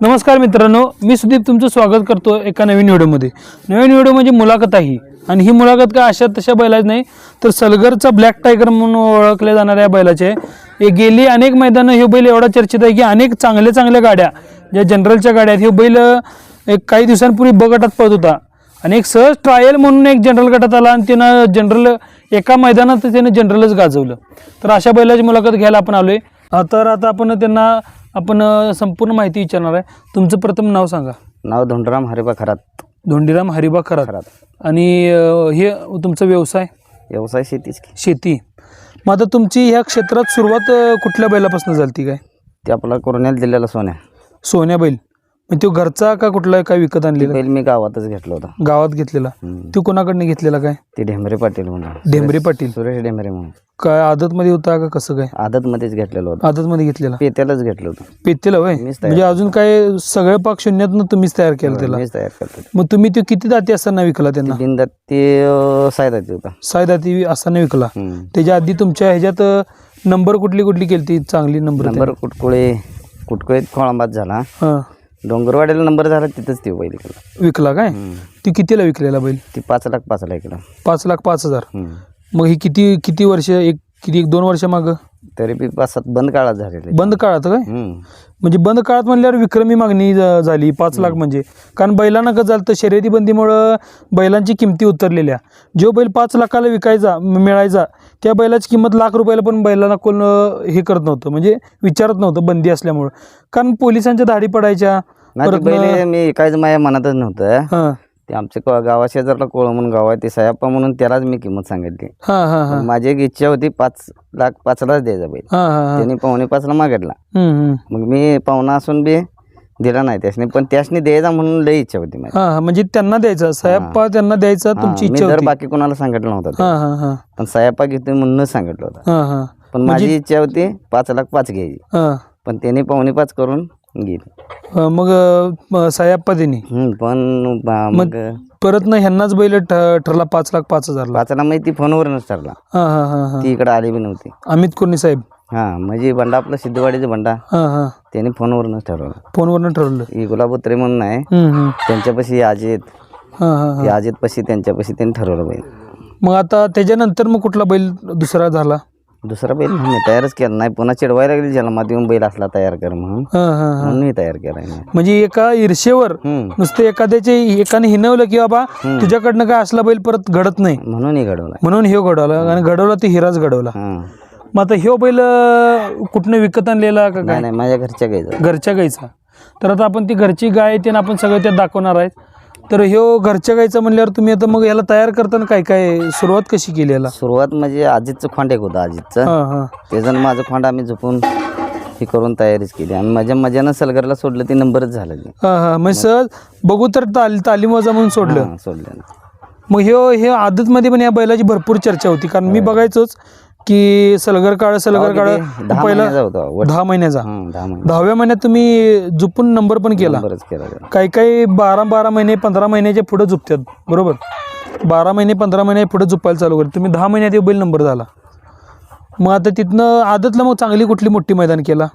नमस्कार मित्रांनो मी सुदीप तुमचं स्वागत करतो एका नवीन व्हिडिओमध्ये. नवीन व्हिडिओ म्हणजे मुलाखत आहे. आणि ही मुलाखत काय अशा तशा बैलाच नाही तर सलगरचा ब्लॅक टायगर म्हणून ओळखल्या जाणाऱ्या बैलाचे. आहे. हे गेली अनेक मैदानं हे बैल एवढा चर्चित आहे की अनेक चांगल्या चांगल्या गाड्या ज्या जनरलच्या गाड्या आहेत हे बैल एक काही दिवसांपूर्वी ब गटात पळत होता. आणि एक सहज ट्रायल म्हणून एक जनरल गटात आला आणि त्यानं जनरल एका मैदानात त्यानं जनरलच गाजवलं. तर अशा बैलाची मुलाखत घ्यायला आपण आलो आहे तर आता आपण त्यांना आपण अं, संपूर्ण माहिती विचारणार आहे. तुमचं प्रथम नाव सांगा. नाव धोंडराम हरिबा खरात. धोंडीराम हरिबा खरात. खरात. आणि अं, हे तुमचा व्यवसाय? व्यवसाय शेतीच की. शेती. मग आता तुमची ह्या क्षेत्रात सुरुवात अं, कुठल्या बैलापासून झाली काय? ते आपला कोरोन्यात दिलेला सोन्या. सोन्या बैल. मग तो घरचा का कुठला काय विकत आणलेला? बैल मी गावातच घेतला होता. गावात घेतलेला? हम्म. तो कोणाकडनं घेतलेला काय? ते ढेमरे पाटील म्हणून. ढेमरे पाटील. सुरेश ढेमरे म्हणून. काय आदतमध्ये होता का कसं काय? आदतमध्येच घेतलेलं होतं. आदतमध्ये घेतलेला? पेत्यालाच घेतलं होतं. पेतेला वय मीच तयार म्हणजे अजून काय सगळं पाक शून्यातनं तुम्हीच तयार केलं त्याला? मीच तयार करतो मग तुम्ही तो किती दाती असताना विकला त्यांना? बिंदात ते अं, सायदाचे होता. साय दाती असताना विकला. हम्म. त्याच्या आधी तुमच्या ह्याच्यात नंबर कुठली कुठली केली ती चांगली नंबर नंबर कुटकुळे कुटकुळीत खोळंबात झाला. हां. डोंगरवाड्याला नंबर झाला तिथंच ते बैल केला विकला काय? ती कितीला विकलेला बैल? ती पाच लाख पाच लाख केला पाच लाख पाच हजार. मग ही किती किती वर्ष एक किती एक दोन वर्ष मागं? तरी बी पाच सात बंद काळात झालेले बंद काळात काय. म्हणजे बंद काळात म्हणल्यावर विक्रमी मागणी झाली पाच लाख म्हणजे. कारण बैलांना कसं झालं तर शर्यती बंदीमुळं बैलांची किमती उतरलेल्या. जो बैल पाच लाखाला विकायचा म- मिळायचा त्या बैलाची किंमत लाख रुपयाला पण बैलांना कोण अं, हे करत नव्हतं. म्हणजे विचारत नव्हतं बंदी असल्यामुळं. कारण पोलिसांच्या धाडी पडायच्या नाही ते मी काहीच माझ्या मनातच नव्हतं. हां. ते आमच्या क- गावा शेजारला कोळ म्हणून गाव आहे ते सायप्पा म्हणून त्यालाच मी किंमत सांगितली. हां हां हां. माझी एक इच्छा होती पाच लाख पाचलाच द्यायचा बैल. हां हां हां. त्यांनी पावणे पाचला मागितला. हम्म, हम्म. मग मी पाहुणा असून बी दिला नाही त्यासनी पण त्यासनी द्यायचा म्हणून लई इच्छा होती माझी. हां हां. म्हणजे त्यांना द्यायचा साहेबा त्यांना द्यायचा हा, तुमची मी इच्छा दर होती. बाकी कोणाला सांगितलं नव्हतं ते. हां हां हां. पण सायप्पा घेतोय म्हणूनच सांगितलं होतं. हां हां. पण माझी इच्छा होती पाच लाख पाच घ्यायची. हां. पण त्यांनी पावणे पाच करून गेली अं, मग अं, हम्म, पण बा- मग परत ना ह्यांनाच बैल ठ- ठरला पाच लाख पाच हजारला पाचला माहिती ती फोनवरूनच ठरला. हां हां हां हां. ती इकडे आली बी नव्हती. अमित कुर्णी साहेब. हा म्हणजे बंडा आपला सिद्धवाडीचा बंडा. हां हां. त्यांनी फोनवरूनच ठरवलं. फोनवरनं ठरवलं. ही गुलाबोत्रे म्हणून आहे. हम्म, हम्म. त्यांच्यापाशी अजित हां हां हां. ते अजित पशी त्यांच्यापाशी त्यांनी ठरवलं बैल. मग आता त्याच्यानंतर मग कुठला बैल दुसरा झाला? दुसरा बैल मी तयारच केला नाही. पुन्हा चिडवायला लागली जन्मात येऊन बैल असला तयार कर म्हणून. हां हां हां. म्हणून मी तयार केला नाही म्हणजे एका ईर्षेवर हम्म. नुसतं एखाद्याचे एकाने हिनवलं की बाबा तुझ्याकडनं काय असला बैल परत घडत नाही. म्हणून ही घडवला. म्हणून ह्यो घडवला आणि घडवला ते हिराच घडवला. हा मग आता ह्यो बैल अं, कुठनं विकत आणलेला का नाही काय? नाही माझ्या घरच्या गायचं घरच्या गाईचा. तर आता आपण ती घरची गाय आहे ते आपण सगळं त्यात दाखवणार आहेत. तर ह्यो घरच्या गाईचा म्हणल्यावर तुम्ही आता मग याला तयार करताना काय काय सुरुवात कशी केली याला? सुरुवात म्हणजे अजितचं खोंड एक होतं अजितचं हां हां. त्याचं आणि माझं खोंड आम्ही झोपून हे करून तयारीच केली. आणि माझ्या मजानं सलगरला सोडलं ते नंबरच झालं ते. हां हां. म्हणजे सहज बघू तर ताल तालीम वजा म्हणून सोडलं. हा, सोडलं मग ह्यो हे आदतमध्ये पण या बैलाची भरपूर चर्चा होती. कारण मी बघायचोच की सलगर काळ सलगर काळ पहिला दहा महिन्याचा. दहा महिने. दहाव्या महिन्यात तुम्ही झुपून नंबर पण केला. काही काही बारा बारा महिने पंधरा महिन्याच्या पुढे झुपतात बरोबर? बारा महिने पंधरा महिने पुढे झुपायला चालू करत तुम्ही दहा महिन्यात बैल नंबर झाला. मग आता तिथनं आदतला मग चांगली कुठली मोठी मैदान केला?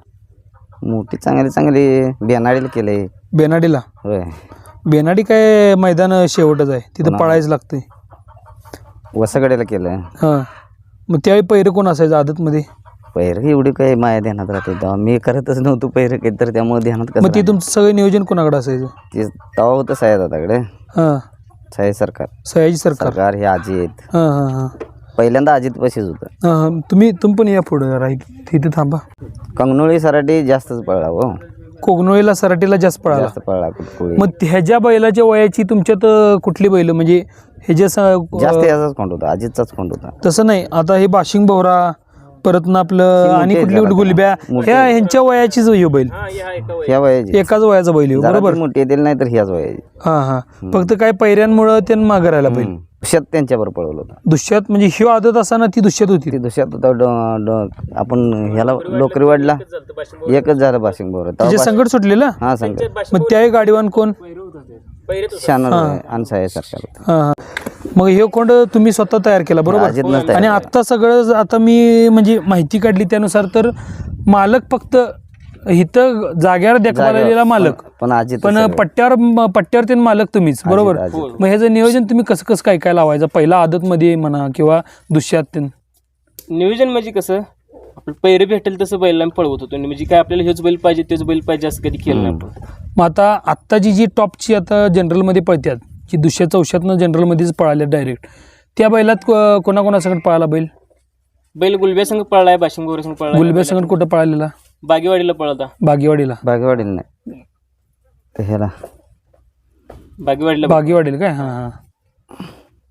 मोठी चांगली चांगली. बेनाडीला केले. बेनाडीला? बेनाडी काय मैदान शेवटच आहे. तिथं पळायचं लागतंय. वसगडेला केलं. हां. मग त्यावेळी पहिरं कोण असायचं आदतमध्ये? पैर एवढी काही माया ध्यानात राहते तेव्हा. मी करतच नव्हतो पैर काही तर त्यामुळे ध्यानात मग ते तुमचं सगळं नियोजन कोणाकडे असायचं? ते तेव्हा होतं साहेब दादाकडे. हां. सरकार. सयाजी सरकार. सरकार हे हां हां हां. पहिल्यांदा अजित पशीच होतं. हां हां. तुम्ही तुम्ही पण या पुढं राहील तिथे थांबा. कंगनोळी सराठी जास्तच पळला हो. कोगनोळीला सराटीला जास्त पळाला. जास्त पळला कुटकुळी मग ह्याच्या बैलाच्या वयाची तुमच्यात अं, कुठली बैल? म्हणजे ह्याच्या स- जास्त याचाच खोंड होता अजितचाच खोंड होता. तसं नाही. आता हे बाशिंग बोहरा परत ना आपलं मोठी आणि आहेत कुठली जरा गुलब्या मोठी ह्या ह्यांच्या वयाचीच ह्यो बैल. ह्या वयाची. एकाच वयाचा बैल ह्यो जरा बरोबर? ती मोठी येतील नाही तर ह्याच वयाची. हां हां. फक्त काय पैऱ्यांमुळं त्यांना मागं राहिला बैल. हम्म. शेत त्यांच्यावर पळवलं होतं. दुष्यात म्हणजे ह्यो आदत असताना ती दुष्यात होती. ती दुसऱ्यात होता ड- ड- आपण ह्याला लोकरीवाडला एकच झालं बाशिंग बोर. तिचे संकट सुटलेलं? हा सांग मग त्याही गाडीवान कोण? शानर सरकार होतं. हां. मग हे कोंड तुम्ही स्वतः तयार केला बरोबर? तयार आणि आता सगळं आता मी म्हणजे माहिती काढली त्यानुसार तर मालक फक्त इथं जाग्यावर देखभालीला मालक. पण आजी पण पट्ट्यावर म- पट्ट्यावर तीन मालक तुम्हीच बरोबर. मग ह्याचं नियोजन तुम्ही कसं कसं काय काय लावायचं? पहिला आदत मध्ये म्हणा किंवा दुसऱ्यात नियोजन म्हणजे कसं? आपलं पैरे भेटेल तसं बैल आम्ही पळवत होतो. म्हणजे काय आपल्याला हेच बैल पाहिजे तेच बैल पाहिजे असं कधी केलं नाही आपण. मग आता आत्ताची जी टॉपची आता जनरलमध्ये पळतात जी दुसऱ्या चौशातनं जनरलमध्येच पळाल्या डायरेक्ट त्या बैलात को- कोणाकोणासकट पळाला बैल? बैल गुलब्या संघ पळलाय बाशिंग गोरे संघ पळलाय. गुलब्या संकट कुठं पळालेला? बागेवाडीला पळवता बागेवाडीला. बागेवाडीला नाही. ते ह्याला. बागेवाडीला. बागेवाडीला काय? हां हां.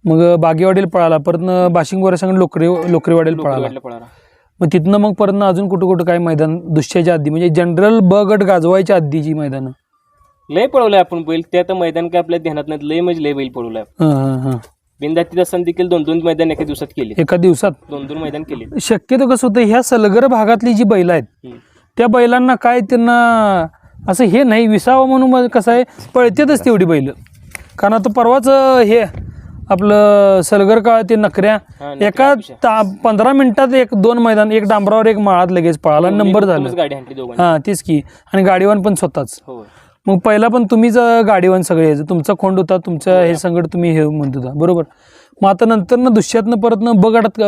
मग बागेवाडीला पळाला परत बाशिंग गोऱ्या संगत लोकरे लोकरेवाडीला पळाला. बागेवाडीला पळाला. मग तिथनं मग परत अजून कुठं कुठं काय मैदान दुसऱ्याच्या आधी म्हणजे जनरल ब गट गाजवायच्या आधीची मैदानं. लय पळवलाय आपण बैल. ते आता मैदान काय आपल्या ध्यानात नाही लय म्हणजे लय बैल पळवलाय. हां हां असताना देखील दोन दोन मैदान एका दिवसात केले. एका दिवसात? दोन दोन मैदान केले. शक्यतो कसं होतं ह्या सलगर भागातली जी बैल आहेत हम्म. त्या बैलांना काय त्यांना असं हे नाही विसावं म्हणून मग कसं आहे पळतेतच तेवढी बैल. कारण आता परवाच अं, हे आपलं सलगर का ते नखऱ्या हा, नखऱ्या एका पंधरा मिनिटात एक दोन मैदान एक डांबरावर एक माळात लगेच पळाला नंबर झालं. हां तेच की. आणि गाडीवान पण स्वतःच. हो मग पहिला पण तुम्हीच गाडीवान सगळे. तुमचा खोंड होता तुमचं हे संगत तुम्ही हे म्हणत होता. बरोबर. मग आता नंतर ना दुसऱ्यातनं परत ना बगाटात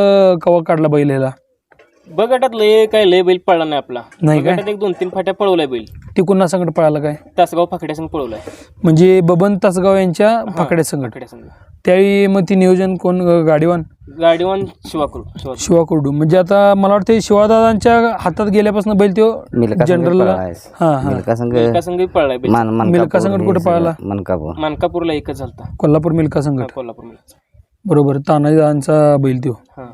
कवा काढला बैल ह्याला? बघटात लय काय लय बैल पळला नाही आपला. नाही काय? एक दोन तीन फाट्या पळवलाय बैल. ती कुणा संगत पळाला काय? तासगाव फाकड्या संघ पळवलाय. म्हणजे बबन तासगाव यांच्या फाकड्या संगट फाकड्या संघ त्यावेळी मग ती नियोजन कोण गाडीवान? गाडीवान शिवाकरू शिवा शिवा कुरडू म्हणजे आता मला वाटतं शिवादादांच्या हातात गेल्यापासून बैल तो मिल्का पळालायस. हां हां. मिल्का संघ मिल्का संघ पळलाय बैल मान मिल्का मनकापूर संघ कुठं सगळं. पळाला? मनकापूर. मानकापूरला एकच झालता. कोल्हापूर मिल्का संगट कोल्हापूर मिल्का बरोबर तानाजीदादांचा बैल तो. हा.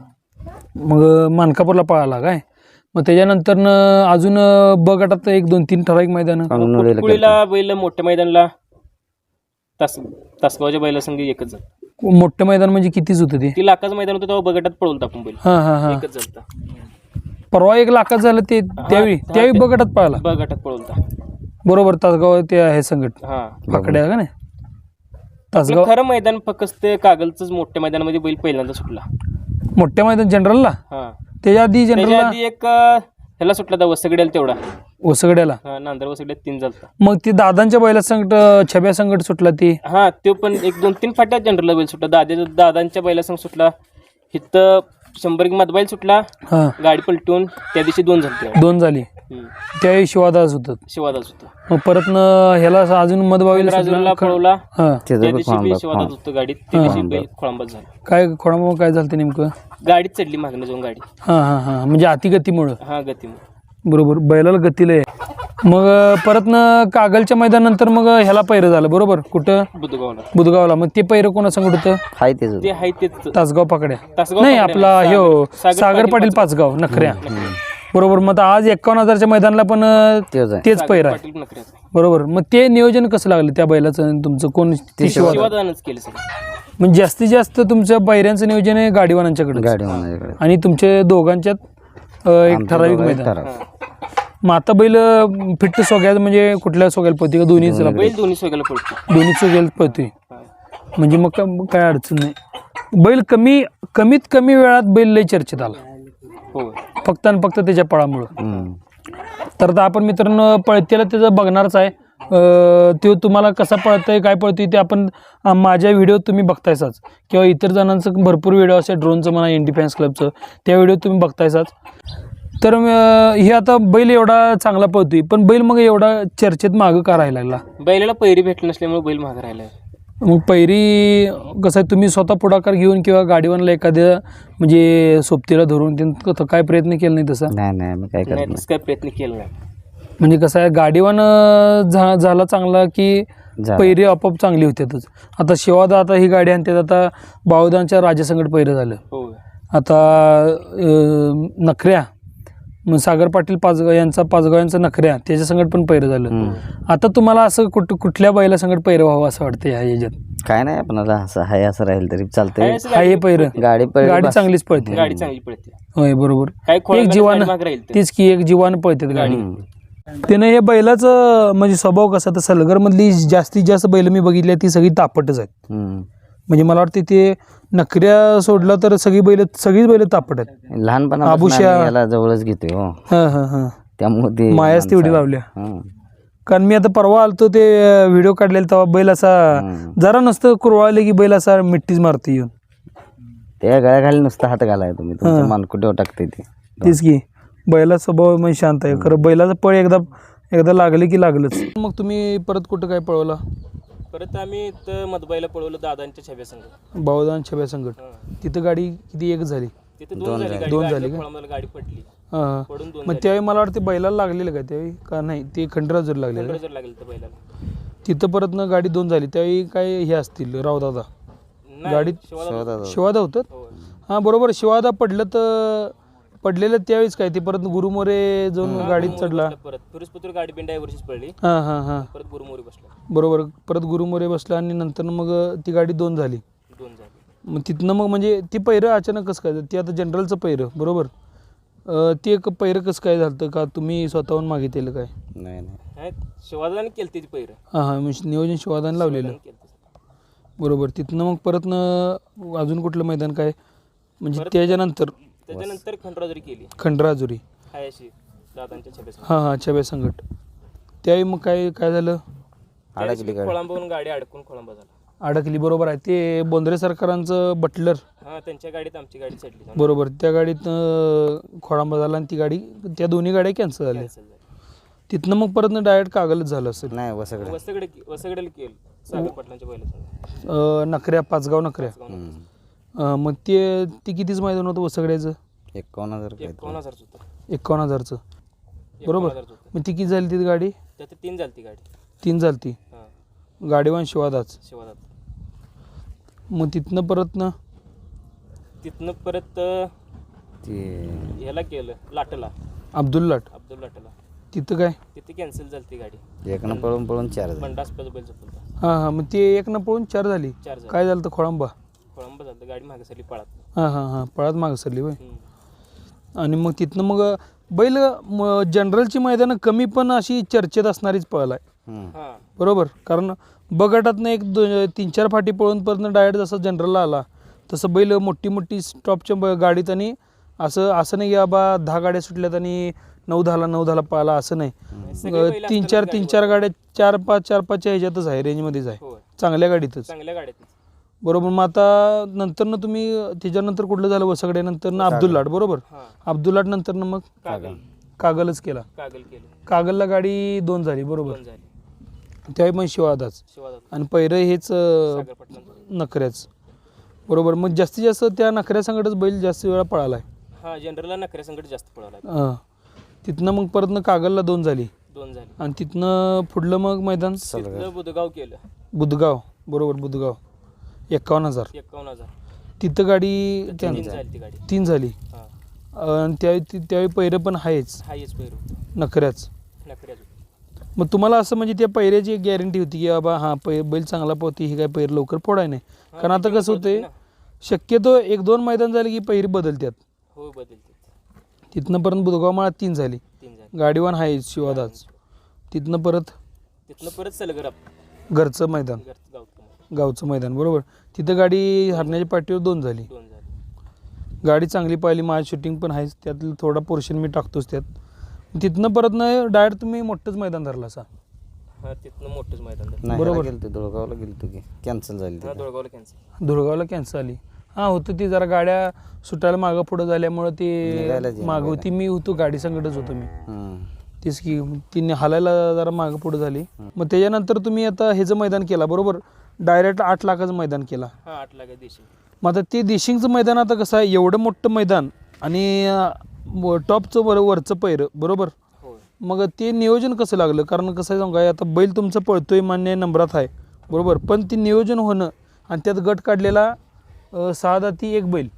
मग मानकापूरला पळाला काय? मग त्याच्यानंतर अजून ब गटात एक दोन तीन ठराविक मैदान. कंगनोळीला कुळीला बैल मोठ्या मैदानला तास तासगावच्या बैला संघ एकच झालं. मोठं मैदान म्हणजे कितीच होतं ते? ती लाखाचं मैदान होतं तेव्हा बगटात पळवलं आपण बैल. हां हां हां. एकच परवा एक लाखात झालं ते त्यावेळी हा, त्यावेळी ते- ब गटात पळाला? बगटात पळवलता बरोबर तासगाव ते आहे संगट हा. फाकड्या का नाही? आपलं तासगाव खरं मैदान फक्त ते कागलच मोठ्या मैदानामध्ये बैल पहिल्यांदा सुटला. मोठ्या मैदान जनरलला हा. त्याच्या आधी त्याच्या जनरलला आधी एक अं, ह्याला सुटला वसगड्याला तेवढा. ओसगड्याला हा नांदर वसगड्यात तीन झालता मग ती दादांच्या बैला संकट छब्या संकट सुटला ती? हा तो पण एक दोन तीन फाट्यात जनरल बैल सुटला. दादा दादांच्या बैला संग सुटला. इथं शंभर एक बैल सुटला. हां. गाडी पलटून त्या दिवशी दोन झालते. दोन झाली. त्यावेळी शिवादास होतं. शिवादास होतं. मग परत न ह्याला अजून मधबावीला राजूला सुटला पळवला. हां. त्या त्याचं बी दिवशी बी खोळंबा- शिवादास होतं गाडीत. त्या दिवशी बैल खोळंबाच झाला. काय खोडामुळे काय झालं ते नेमकं? गाडीत चढली मागणं जाऊन गाडी. हां हां हां. म्हणजे अतिगतीमुळं. हा गती बरोबर. बैलाला गतीला आहे मग परत न कागलच्या मैदानानंतर मग ह्याला पैरं झालं. बरोबर? कुठं? बुधगावला बुधगावला मग ते पैरं कोणा संकट होतं हाय तेच ते आहे तेच. तासगाव पाकड्या. तासगाव नाही पाकड्या आपला ह्यो सागर- सागर पाटील पाचगाव. नखऱ्या. बरोबर. मग आता आज एक्कावन्न हजारच्या मैदानाला पण तेच आहे. तेच पैर आहे. पाटील नकऱ्याचं बरोबर. मग ते नियोजन कसं लागलं त्या बैलाचं आणि तुमचं? कोण ते शिवा शिवादानच केलं सगळं. म्हणजे जास्तीत जास्त तुमच्या बैऱ्यांचं नियोजन आहे गाडीवानांच्याकडे गाडी माझ्याकडे आणि तुमचे दोघांच्यात अं, एक ठराविक मैदान. मग आता बैल फिट्ट सोग्यात म्हणजे कुठल्या सोग्याला पळते का? दोन्ही बैल दोन्ही पडतो दोन्ही सोग्याला पळतोय. म्हणजे मग काय मग काय अडचण नाही. बैल कमी कमीत कमी वेळात बैल लय चर्चेत आला. हो फक्त आणि फक्त त्याच्या पळामुळं हम्म. तर आता आपण मित्रांनो पळतीला त्याचं बघणारच आहे. अं, तो तुम्हाला कसा पळतोय काय पळतोय ते आपण अं, माझ्या व्हिडिओ तुम्ही बघतायसाच. किंवा इतर जणांचं भरपूर व्हिडिओ असे ड्रोनचं म्हणा इंडिफेन्स क्लबचं त्या व्हिडिओ तुम्ही बघतायसाच. तर अं, हे आता बैल एवढा चांगला पळतोय पण बैल मग एवढा चर्चेत मागं का राहायला लागला बैलाला पैरी भेटली नसल्यामुळे बैल महाग राहिला मग पहिरी कसं आहे तुम्ही स्वतः पुढाकार घेऊन किंवा गाडीवानला एखाद्या म्हणजे सोबतीला धरून त्यांनी काय प्रयत्न केला नाही तसा? नाही नाही मी काय करत नाही नाही. तसं काय प्रयत्न केला नाही. म्हणजे कसं आहे गाडीवान अं, झा झाला चांगला की झाला. पैरे आपोआप चांगली होत्यातच आता शिवादा आता ही गाडी आणतात आता बावदांच्या राजासंगट पैरं झालं. हो आता अं, नखऱ्या मग सागर पाटील पाचगाव यांचा पाचगाव यांचा नखऱ्या त्याच्या संगट पण पैरं झालं. आता तुम्हाला असं कुठ कुठल्या बैला संगट पैरं व्हावं असं वाटतं ह्या याच्यात? काय नाही आपणाला असं हाय असं राहील तरी चालतंय. असं हा हे पैरं. गाडी पळली गाडी बस. चांगलीच पळते. गाडी चांगली पडते होय बरोबर. काय एक जीवान महाग राहील ते. तीच की एक जीवान पळतात गाडी. हम्म. त्यानं हे बैलाचं म्हणजे स्वभाव कसा? तर सलगरमधली जास्तीत जास्त बैल मी बघितली ती सगळी तापटच आहेत. हम्म. म्हणजे मला वाटते ते नखऱ्या सोडलं तर सगळी बैल सगळीच बैल आबुशा. आम्ही याला जवळच घेतोय हो. हां हां हां. त्यामुळे ते मायाच तेवढी लावल्या हां. कारण मी आता परवा आलतो ते व्हिडिओ काढलेला तेव्हा बैल असा. जरा नसतं कुरवाळले की बैल असा मिट्टीच मारते येऊन. त्या गळ्याखाली नुसता हात घालाय तुम्ही तुमच्या मानकुटीवर टाकते ते. तेच की बैला स्वभाव म्हणजे शांत आहे. खरं बैलाचं पळ एकदा एकदा लागले की लागलंच. मग तुम्ही परत कुठं काय पळवला? परत आम्ही इथं मधबाईला पळवलं दादांच्या छब्या संघ. बावदान छब्या संकट तिथं गाडी किती एक झाली? तिथे दोन झाली गाडी. दोन झाली गाडीला का? गाडी पडली. हां. हां पडून दोन मग त्यावेळी मला वाटतं बैलाला लागलेलं का त्यावेळी? का नाही? ते खंडराजूर लागलेलं जर लागेल तर बैलाला. तिथं परत ना गाडी दोन झाली. त्यावेळी काय हे असतील? रावदादा? गाडीत. शिवादा होतात हो. हां बरोबर. शिवादा पडलं तर पडलेलं त्यावेळीच काय ते? परत गुरुमोरे जाऊन गाडीत चढला. परत. फिरोजपुत्र गाडी बिंडा वर्षीच पडली. हां हां हां. परत गुरुमोरी बसला. बरोबर. परत गुरुमोरे बसला आणि नंतर मग ती गाडी दोन झाली. दोन झाली. मग तिथनं मग म्हणजे ती पैरं अचानक कसं काय? ती आता जनरलचं पैरं बरोबर? अं, ते एक पैरं कसं काय झालं का तुम्ही स्वतःहून मागितलेलं काय? नाही नाही. नाही शिवादाने केलं ती पहिरं हां हां. म्हणजे नियोजन शिवादान लावलेलं. बरोबर. तिथनं मग परत न अजून कुठलं मैदान काय? म्हणजे त्याच्यानंतर त्याच्यानंतर खंडराजरी केली. खंडराजुरी. हाय अशी दादांच्या छब्या संघ. हां हां संकट त्यावेळी मग काय काय झालं? अडकली गाडी. खोळांबावरून गाडी अडकून खोळांबा झाला. अडकली बरोबर आहे. ते बोंद्रे सरकारांचं बटलर. हा त्यांच्या गाडीत आमची गाडी चढली. बरोबर. त्या गाडीत अं, खोळांबा झाला आणि ती गाडी त्या दोन्ही गाड्या कॅन्सल झाल्या. झाली तिथनं मग परत डायरेक्ट कागलच झालं असेल. नाही वसकडे वसगडे वसगडेला केलं. सागर पाटलांच्या बैला अं, नखऱ्या पाचगाव नखऱ्या हम्म. अं, मग ते ते कितीच मैदान होतं सगळ्याचं? एकावन्न हजार एकावन्न हजारच होतं. एकावन्न हजारचं. बरोबर? हजारच होतं. मग ती किती झाली ती गाडी? त्यात तीन झाली ती गाडी. तीन झाली ती. हा. गाडीवान शिवादाच. शिवादात. मग तिथनं परत ना? तिथनं परत अं, ते ह्याला केलं लाटला. अब्दुल लाट. अब्दुल लाटला. तिथं काय? तिथे कॅन्सल झाली ती गाडी. एकनं पळून पळून चार बैल चपलता हां हां. मग ते एक न पळून चार झाली. चार झाले. काय झालं तर खोळांबा? खोळंबा झालं गाडी मागे सरली पळात. हां हां हां पळात मागं सरली होय. आणि मग तिथनं मग बैल म- जनरलची मैदानं कमी पण अशी चर्चेत असणारीच पळाला आहे. हा. बरोबर? कारण बगटातनं एक दो तीन चार फाटी पळून परत डायरेक्ट जसं जनरलला आला तसं बैल मोठी मोठी स्टॉपच्या ब- गाडीत आणि असं असं नाही की बाबा दहा गाड्या सुटल्यात आणि नऊ दहाला नऊ दहाला पळाला असं नाही. सगळे अं, बैल तीन चार तीन चार गाड्या चार पाच चार पाचच्या ह्याच्यातच आहे रेंजमध्येच आहे. होय. चांगल्या गाडीतच. चांगल्या गाड्यात बरोबर मग आता नंतर तुम्ही त्याच्यानंतर कुठलं झालं वसगड्यानंतर ना अब्दुल लाट बरोबर? हा. अब्दुल लाट नंतर मग? कागल. कागलच केला. कागल केलं. कागलला गाडी दोन झाली बरोबर? दोन झाली. त्यावेळी पण शिवादाच. आणि पहिरं हेच अं, नखऱ्याच. बरोबर मग जास्तीत जास्त त्या नखऱ्या संकटच बैल जास्त वेळा पळाला आहे हा जनरलला नखऱ्या संकट जास्त पळाला अं. तिथनं मग परत कागलला दोन झाली. दोन झाली. आणि तिथनं पुढलं मग मैदान? तिथलं बुधगाव केलं. बुधगाव बरोबर बुधगाव. एकावन्न हजार. एकावन्न हजार. तिथं गाडी तीन झाली ती गाडी. तीन झाली. हा. आणि त्यावेळी ती- त्यावेळी पैरं पण आहेच हायच पैर होतं. नखऱ्याच. होतं. मग तुम्हाला असं म्हणजे त्या पैऱ्याची गॅरंटी होती की बाबा हां पै बैल चांगला पोहती ही काय पैर लवकर फोडाय नाही. कारण आता कसं होतंय शक्यतो एक दोन मैदान झाले की पैरी बदलतात. हो बदलते तिथनं परत बुधगाव माळा तीन झाली. तीन झाली. गाडीवान आहे शिवादाच. तिथनं परत तिथनं परत घरचं मैदान. गावचं मैदान बरोबर? तिथं गाडी हरण्याच्या पाठीवर दोन झाली. दोन झाली. गाडी चांगली पाहिली माझी शूटिंग पण आहेच त्यातलं थोडा पोर्शन मी टाकतोच त्यात. तिथनं परत ना डायरेक्ट तुम्ही मोठंच मैदान धरला असा. हा तिथनं मोठंच मैदान झालं नाही बरोबर. बरोबर. गेलतो धुळगावला गेलतो की कॅन्सल झाली हा ती. दोळगावला कॅन्सल धुळगावला कॅन्सल आली. हां होतं ती जरा गाड्या सुटायला मागं पुढं झाल्यामुळं ती मागं होती मी होतो गाडी संकटच होतो मी. हम्म. तीच की तिने हालायला जरा मागं पुढं झाली. मग त्याच्यानंतर तुम्ही आता ह्याचं मैदान केला बरोबर? डायरेक्ट आठ लाखाचं मैदान केला. हा आठ देशी मग आता ते देशिंगचं मैदान आता कसं आहे एवढं मोठं मैदान आणि अं, टॉपचं वर वरचं पैर बरोबर? होय. मग ते नियोजन कसं लागलं? कारण कसं आहे सांगू काय आता बैल तुमचं पळतोय मान्य नंबरात आहे बरोबर? पण ते नियोजन होणं आणि त्यात गट काढलेला अं, सहा दाती एक बैल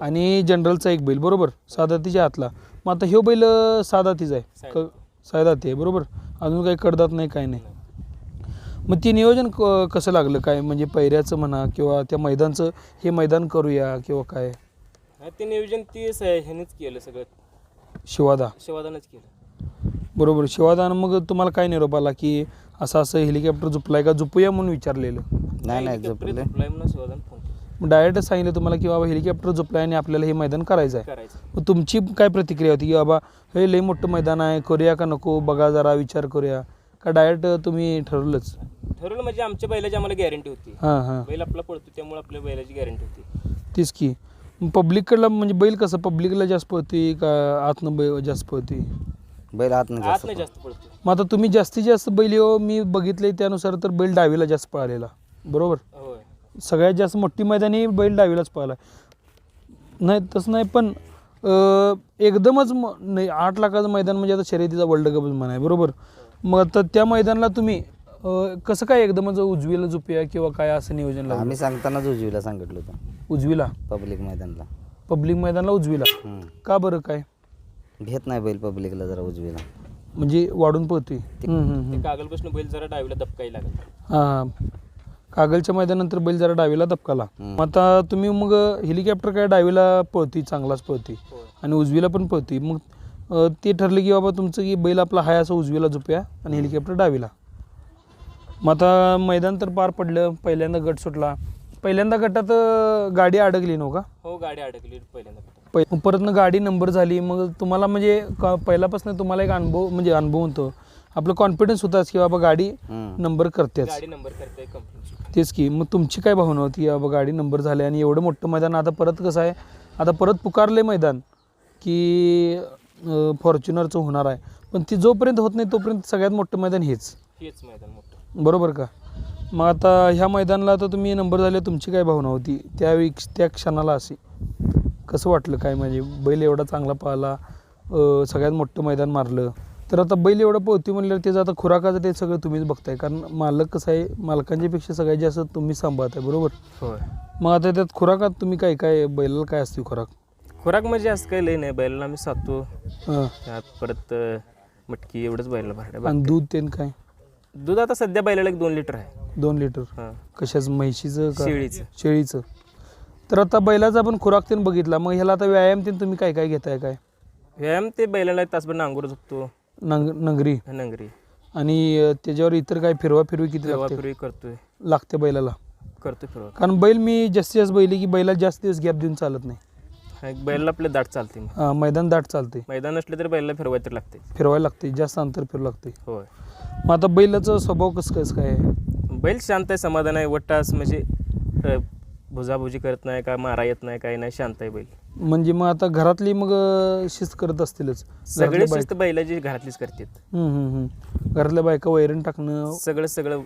आणि जनरलचा एक बैल बरोबर? सहा दातीच्या हातला. मग आता ह्यो बैल अं, सहा दातीचा आहे क सहा दाती आहे बरोबर? अजून काही कडदात नाही काय नाही. मग ते नियोजन क- कसं लागलं? काय म्हणजे पैऱ्याचं म्हणा किंवा त्या मैदानचं हे मैदान करूया किंवा काय? हा ते नियोजन ते स- ह्यानेच केलं सगळं. शिवादा? शिवादानच केलं. बरोबर. शिवादानं मग तुम्हाला काय निरोप आला की असं असं हेलिकॉप्टर झुपलाय का? झुपूया म्हणून विचारलेलं. नाही नाही हेलिकॉप्टर झोपले. झोपलाय म्हणून शिवादान फोन डायरेक्ट सांगितलं तुम्हाला की बाबा हेलिकॉप्टर झोपलं आणि आपल्याला हे मैदान करायचं आहे. करायचं मग तुमची काय प्रतिक्रिया होती की बाबा हे लई मोठं मैदान आहे करूया का नको? बघा जरा विचार करूया. का डायरेक्ट तुम्ही ठरवलंच? ठरवलं म्हणजे आमच्या बैलाची आम्हाला गॅरंटी होती. हां हां. बैल आपला पळतो त्यामुळे आपल्या बैलाची गॅरंटी होती. तेच की. पब्लिककडला म्हणजे बैल कसं पब्लिकला जास्त पळते का आतनं बैल जास्त पळते? बैल आत जास्त नाही जास्त पळतो. मग आता तुम्ही जास्तीत जास्त बैल हो मी बघितले त्यानुसार तर बैल डावीला जास्त पळालेला. बरोबर? होय. सगळ्यात जास्त मोठी मैदानी बैल डावीलाच पळाला नाही तसं नाही पण अं, एकदमच म- नाही आठ लाखाचं मैदान म्हणजे आता शर्यतीचा वर्ल्ड कप म्हणा आहे बरोबर? मग आता त्या मैदानाला तुम्ही अं, कसं काय एकदमच उजवीला झोपूया किंवा काय असं नियोजन लागलं? आम्ही सांगतानाच उजवीला सांगितलं होतं. उजवीला? पब्लिक मैदानला. पब्लिक मैदानाला उजवीला? हम्म. का बरं काय? भेट नाही बैल पब्लिकला जरा उजवीला. म्हणजे वाढून पळतोय. हम्म, हम्म, कागलपासून बैल जरा डावीला दबकाई लागत हां. कागलच्या मैदानानंतर बैल जरा डावीला दबकाला. हम्म. मग आता तुम्ही मग हेलिकॉप्टर काय डावीला पळती चांगलाच पळती आणि उजवीला पण पळती मग ते ठरलं की बाबा तुमचं की बैल आपला हाय असं उजवीला झोप्या आणि हेलिकॉप्टर डावीला. मग आता मैदान तर पार पडलं पहिल्यांदा गट सुटला. पहिल्यांदा गटात गाडी अडकली नव्ह का? हो गाडी अडकली पहिल्यांदा पै परतनं गाडी नंबर झाली मग तुम्हाला म्हणजे पहिल्यापासून तुम्हाला एक अनुभव म्हणजे अनुभव होतो आपलं कॉन्फिडन्स होताच की बाबा गाडी. नंबर करतेच. गाडी नंबर करते तेच की मग तुमची काय भावना होती की बाबा गाडी नंबर झाले आणि एवढं मोठं मैदान आता परत कसं आहे? आता परत पुकारले मैदान की फॉर्च्युनरचं होणार आहे. पण ती जोपर्यंत होत नाही तोपर्यंत सगळ्यात मोठं मैदान हेच. हेच मैदान मोठं. बरोबर का? मग आता ह्या मैदानाला आता तुम्ही नंबर झाले तुमची काय भावना होती? त्यावेळी त्या क्षणाला अशी कसं वाटलं काय? म्हणजे बैल एवढा चांगला पाहिला सगळ्यात मोठं मैदान मारलं. तर आता बैल एवढं पोहती म्हणल्यावर त्याचं आता खुराकाचं ते सगळं तुम्हीच बघताय. कारण मालक कसं आहे मालकांच्यापेक्षा सगळ्यात जास्त तुम्ही सांभाळताय बरोबर? होय. मग आता त्यात खुराकात तुम्ही काय काय बैलाला काय असते खुराक? खुराक म्हणजे असं काही लय नाही बैलाला आम्ही साधतो हां. त्यात परत अं, मटकी एवढंच बैलाला भरडा आणि दूध तेन काय? दूध आता सध्या बैलाला एक दोन लिटर आहे. दोन लिटर? हां. कशाचं? म्हैशीचं का? शेळीचं. शेळीचं. तर आता बैलाचा आपण खुराक तेन बघितला मग ह्याला आता व्यायाम तेन तुम्ही काय काय घेताय काय? व्यायाम ते बैलाला तासभर नांगूर झोपतो नंग नंगरी? नंगरी. आणि अं, त्याच्यावर इतर काय फिरवा फिरवी किती फिरवा लागते करतोय. लागते बैलाला? करतोय फिरवा. कारण बैल मी जास्तीत जास्त बैल आहे की बैला जास्त दिवस गॅप देऊन चालत नाही. एक बैलाला आपले दाट चालते मग. अं, मैदान दाट चालते. मैदान असले तर बैलाला फिरवायला तर लागते. फिरवायला लागते जास्त अंतर फिरू लागते. होय. मग आता बैलाचा स्वभाव कसं कसं काय आहे? बैल शांत आहे समाधान आहे वट्टास म्हणजे अं, भुजाभुजी करत नाही का मारा येत नाही काही नाही शांत आहे बैल. म्हणजे मग आता घरातली मग अं, शिस्त करत असतीलच. सगळे घरातल्या शिस्त बैलाची घरातलीच करतात. हम्म, हम्म, हम्म. घरातल्या बायका वैरण टाकणं. सगळं सगळं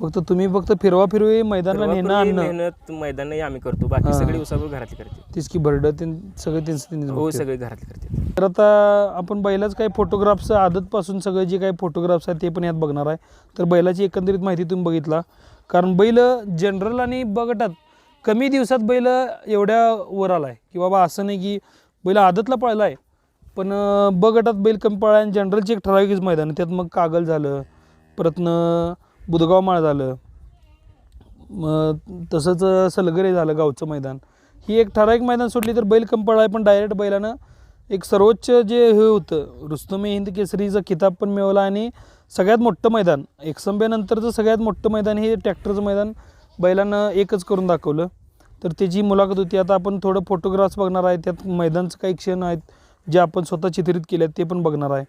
फक्त तुम्ही फक्त फिरवा फिरवी मैदानाला नेणं फिरवा-फिरवी, आणणं. मेहनत मैदान आम्ही करतो. बाकी. सगळी उसावर घरातली करते. तीच की भरडं ते सगळं त्यांचं त्यांनीच हो. सगळे घरातली करते. तर आता आपण बैलाच काही फोटोग्राफ्स आदतपासून सगळे जे काही फोटोग्राफ्स आहेत ते पण यात बघणार आहे. तर बैलाची एकंदरीत माहिती तुम्ही बघितला. कारण बैल जनरल आणि बगटात कमी दिवसात बैल एवढ्या वर आला आहे की बाबा असं नाही की बैल आदतला पळला आहे पण अं, ब गटात बैल कमी पळला आणि जनरलची एक ठराविकच मैदान आहे. त्यात मग कागल झालं परतनं बुधगाव माळ झालं. मग तसंच सलगरे झालं गावचं मैदान. ही एक ठराविक मैदान सोडली तर बैल कंपाळ आहे पण डायरेक्ट बैलानं एक सर्वोच्च जे हे होतं रुस्तुमी हिंद केसरीचा किताब पण मिळवला आणि सगळ्यात मोठं मैदान एकसंब्यानंतरचं सगळ्यात मोठं मैदान हे ट्रॅक्टरचं मैदान बैलानं एकच करून दाखवलं. तर त्याची मुलाखत होती. आता आपण थोडं फोटोग्राफ्स बघणार आहे. त्यात मैदानचं काही क्षण आहेत जे आपण स्वतः चित्रित केले आहेत ते पण बघणार आहे.